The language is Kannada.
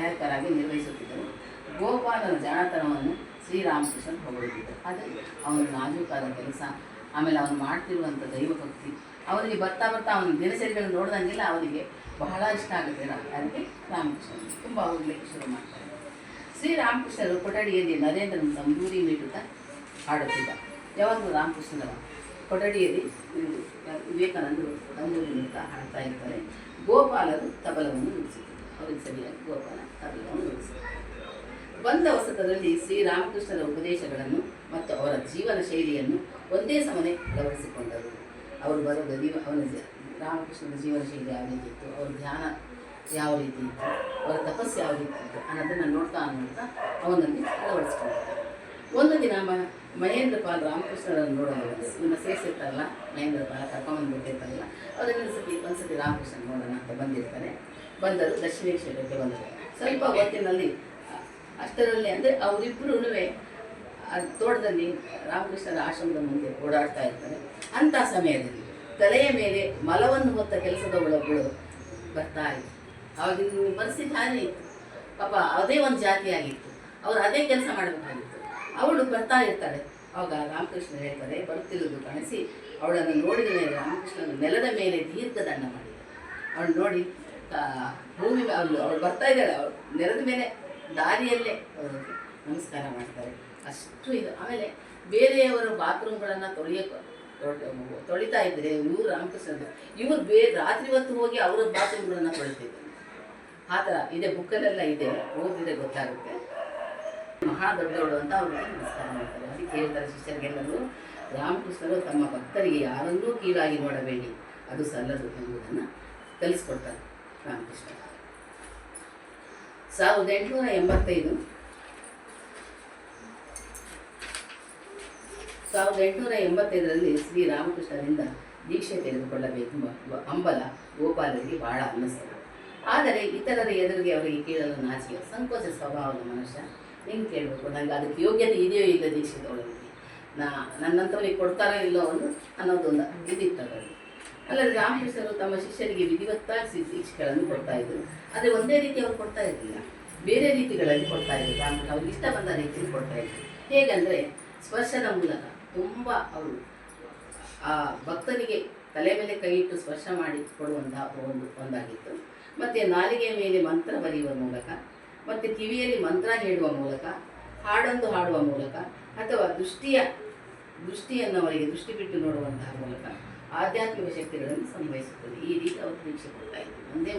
ಸಹಾಯಕರಾಗಿ ನಿರ್ವಹಿಸುತ್ತಿದ್ದರು. ಗೋಪಾಲನ ಜಾಣತನವನ್ನು ಶ್ರೀರಾಮಕೃಷ್ಣ ಹೊಗಳುತ್ತಿದ್ದರು ಅದು ಅವನ ನಾಜೂಕಾದ ಕೆಲಸ, ಆಮೇಲೆ ಅವನು ಮಾಡ್ತಿರುವಂಥ ದೈವಭಕ್ತಿ ಅವನಿಗೆ ಬರ್ತಾ ಬರ್ತಾ ಅವನ ದಿನಚರಿಗಳನ್ನು ನೋಡಿದಂಗೆಲ್ಲ ಅವನಿಗೆ ಬಹಳ ಇಷ್ಟ ಆಗುತ್ತೆ. ಅದಕ್ಕೆ ರಾಮಕೃಷ್ಣ ತುಂಬ ಹೋಗ್ಲಿಕ್ಕೆ ಶುರು ಮಾಡ್ತಾರೆ. ಶ್ರೀರಾಮಕೃಷ್ಣರು ಕೊಠಡಿಯಲ್ಲಿ ನರೇಂದ್ರನ ತಂಬೂರಿ ಮೀಟುತ್ತಾ ಹಾಡುತ್ತಿದ್ದ. ಯಾವಾಗಲೂ ರಾಮಕೃಷ್ಣರ ಕೊಠಡಿಯಲ್ಲಿ ವಿವೇಕಾನಂದರು ತಂಬೂರಿ ನೀಡುತ್ತಾ ಹಾಡ್ತಾ ಇರ್ತಾರೆ. ಗೋಪಾಲರು ತಬಲವನ್ನು ನುಡಿಸಿದರು ಸರಿಯಾಗಿ ಗೋಪಾಲ ನುಡಿಸಿದರು ಬಂದ ವಸತದಲ್ಲಿ ಶ್ರೀರಾಮಕೃಷ್ಣರ ಉಪದೇಶಗಳನ್ನು ಮತ್ತು ಅವರ ಜೀವನ ಶೈಲಿಯನ್ನು ಒಂದೇ ಸಮನೆ ಅಳವಡಿಸಿಕೊಂಡರು ಅವರು ಬರೋ ಜೀವ ಅವನ ರಾಮಕೃಷ್ಣನ ಜೀವನ ಶೈಲಿ ಯಾವ ರೀತಿ ಇತ್ತು, ಅವರ ಧ್ಯಾನ ಯಾವ ರೀತಿ ಇತ್ತು, ಅವರ ತಪಸ್ಸು ಯಾವ ರೀತಿ ಇತ್ತು ಅನ್ನೋದನ್ನು ನೋಡ್ತಾ ನೋಡ್ತಾ ಅವನಲ್ಲಿ ಅಳವಡಿಸ್ಕೊಂಡರು. ಒಂದು ದಿನ ಮ, ಮಹೇಂದ್ರ ಪಾಲ್ ರಾಮಕೃಷ್ಣರನ್ನು ನೋಡೋಣ. ನಿಮ್ಮ ಸೇರಿಸಿರ್ತಾರಲ್ಲ ಮಹೇಂದ್ರ ಪಾಲ್ ಕರ್ಕೊಂಬಂದು ಬಿಟ್ಟಿರ್ತಾರಲ್ಲ ಅವರನ್ನು ಸತಿ ಒಂದ್ಸತಿ ರಾಮಕೃಷ್ಣ ನೋಡೋಣ ಅಂತ ಬಂದಿರ್ತಾರೆ ಬಂದರು ದಕ್ಷಿಣೇಶ್ವರಕ್ಕೆ ಬಂದರು. ಸ್ವಲ್ಪ ಹೊತ್ತಿನಲ್ಲಿ, ಅಷ್ಟರಲ್ಲಿ ಅಂದರೆ ಅವರಿಬ್ಬರೂ ತೋಟದಲ್ಲಿ ರಾಮಕೃಷ್ಣರ ಆಶ್ರಮದ ಮುಂದೆ ಓಡಾಡ್ತಾ ಇರ್ತಾರೆ. ಅಂಥ ಸಮಯದಲ್ಲಿ ತಲೆಯ ಮೇಲೆ ಮಲವನ್ನು ಹೊತ್ತ ಕೆಲಸದ ಬರ್ತಾ ಇತ್ತು. ಅವಾಗಿನ ಪರಿಸ್ಥಿತಿ ಹಾಗೆ ಇತ್ತು. ಪಾಪ ಅದೇ ಒಂದು ಜಾತಿಯಾಗಿತ್ತು ಅವರು ಅದೇ ಕೆಲಸ ಮಾಡಬೇಕಾಗಿತ್ತು. ಅವಳು ಬರ್ತಾ ಇರ್ತಾಳೆ. ಅವಾಗ ರಾಮಕೃಷ್ಣ ಹೇಳ್ತಾರೆ ಬರುತ್ತಿರುವುದು ಕಾಣಿಸಿ, ಅವಳನ್ನು ನೋಡಿದ ಮೇಲೆ ರಾಮಕೃಷ್ಣನ ನೆಲದ ಮೇಲೆ ದೀರ್ಘದಂಡ ಮಾಡಿದ. ಅವಳು ನೋಡಿ ಭೂಮಿ ಅವಳು ಅವಳು ಬರ್ತಾ ಇದ್ದಾಳೆ, ಅವಳು ನೆರೆದ ಮೇಲೆ, ದಾರಿಯಲ್ಲೇ ನಮಸ್ಕಾರ ಮಾಡ್ತಾರೆ. ಅಷ್ಟು ಇದು. ಆಮೇಲೆ ಬೇರೆಯವರ ಬಾತ್ರೂಮ್ಗಳನ್ನು ತೊಳೆಯೋಕೆ ತೊಳಿತಾ ಇದ್ರೆ ಇವರು ರಾಮಕೃಷ್ಣ ಇವರು ಬೇ, ರಾತ್ರಿ ಹೊತ್ತು ಹೋಗಿ ಅವರ ಬಾತ್ರೂಮ್ಗಳನ್ನು ತೊಳಿತಿದ್ರು. ಆ ಥರ ಇದೆ, ಬುಕ್ಕಲ್ಲೆಲ್ಲ ಇದೆ, ಓದಿದ್ರೆ ಗೊತ್ತಾಗುತ್ತೆ. ಮಹಾ ದೊಡ್ಡವಳು ಅಂತ ಅವ್ರಿಗೆ ನಮಸ್ಕಾರ ಮಾಡ್ತಾರೆ. ಅದಕ್ಕೆ ಹೇಳ್ತಾರೆ ಶಿಷ್ಯರಿಗೆಲ್ಲರೂ, ರಾಮಕೃಷ್ಣರು ತಮ್ಮ ಭಕ್ತರಿಗೆ ಯಾರನ್ನೂ ಕೀಳಾಗಿ ನೋಡಬೇಡಿ, ಅದು ಸಲ್ಲದು ಎಂಬುದನ್ನು ಕಲಿಸ್ಕೊಡ್ತಾರೆ. ರಾಮಕೃಷ್ಣ ಸಾವಿರದ ಎಂಟುನೂರ ಎಂಬತ್ತೈದು ಸಾವಿರದ ಎಂಟುನೂರ ಎಂಬತ್ತೈದರಲ್ಲಿ ಶ್ರೀ ರಾಮಕೃಷ್ಣರಿಂದ ದೀಕ್ಷೆ ತೆಗೆದುಕೊಳ್ಳಬೇಕೆಂಬ ಅಂಬಲ ಗೋಪಾಲರಿಗೆ ಬಹಳ ಅನ್ನಿಸ್ತದೆ ಆದರೆ ಇತರರ ಎದುರಿಗೆ ಅವರಿಗೆ ಕೇಳಲು ನಾಚಿಕೆ, ಸಂಕೋಚ ಸ್ವಭಾವದ ಮನುಷ್ಯ. ಹೆಂಗೆ ಕೇಳಬೇಕು ನನಗೆ ಅದಕ್ಕೆ ಯೋಗ್ಯತೆ ಇದೆಯೋ ಇಲ್ಲ ದೀಕ್ಷೆ ತೊಗೊಳ್ಳೋದಕ್ಕೆ ನಾ ನನ್ನಂಥವ್ರಿಗೆ ಕೊಡ್ತಾರೋ ಇಲ್ಲೋ ಒಂದು ಅನ್ನೋದೊಂದು ಇದಿತ್ತು ಅದರಲ್ಲಿ ಅಲ್ಲದೆ ರಾಮಕೃಷ್ಣರು ತಮ್ಮ ಶಿಷ್ಯರಿಗೆ ವಿಧಿವತ್ತಾಗಿ ಶಿಕ್ಷೆಗಳನ್ನು ಕೊಡ್ತಾ ಇದ್ರು ಆದರೆ ಒಂದೇ ರೀತಿ ಅವ್ರು ಕೊಡ್ತಾ ಇರಲಿಲ್ಲ. ಬೇರೆ ರೀತಿಗಳಲ್ಲಿ ಕೊಡ್ತಾ ಇದ್ರು. ರಾಮಕೃಷ್ಣ ಅವ್ರಿಗೆ ಇಷ್ಟ ಬಂದ ರೀತಿಯಲ್ಲಿ ಕೊಡ್ತಾ ಇದ್ರು. ಹೇಗೆಂದರೆ ಸ್ಪರ್ಶದ ಮೂಲಕ ತುಂಬ ಅವರು ಆ ಭಕ್ತನಿಗೆ ತಲೆ ಮೇಲೆ ಕೈ ಇಟ್ಟು ಸ್ಪರ್ಶ ಮಾಡಿ ಕೊಡುವಂತಹ ಒಂದು ಒಂದಾಗಿತ್ತು. ಮತ್ತು ನಾಲಿಗೆಯ ಮೇಲೆ ಮಂತ್ರ ಬರೆಯುವ ಮೂಲಕ, ಮತ್ತು ಕಿವಿಯಲ್ಲಿ ಮಂತ್ರ ಹೇಳುವ ಮೂಲಕ, ಹಾಡೊಂದು ಹಾಡುವ ಮೂಲಕ, ಅಥವಾ ದೃಷ್ಟಿಯ ದೃಷ್ಟಿಯನ್ನು ಅವರಿಗೆ ದೃಷ್ಟಿ ಬಿಟ್ಟು ನೋಡುವಂತಹ ಮೂಲಕ ಆಧ್ಯಾತ್ಮಿಕ ಶಕ್ತಿಗಳನ್ನು ಸಂಭವಿಸುತ್ತದೆ. ಈ ರೀತಿ ಅವರು ದೀಕ್ಷೆ ಕೊಡ್ತಾ ಇದ್ರು ಒಂದೇ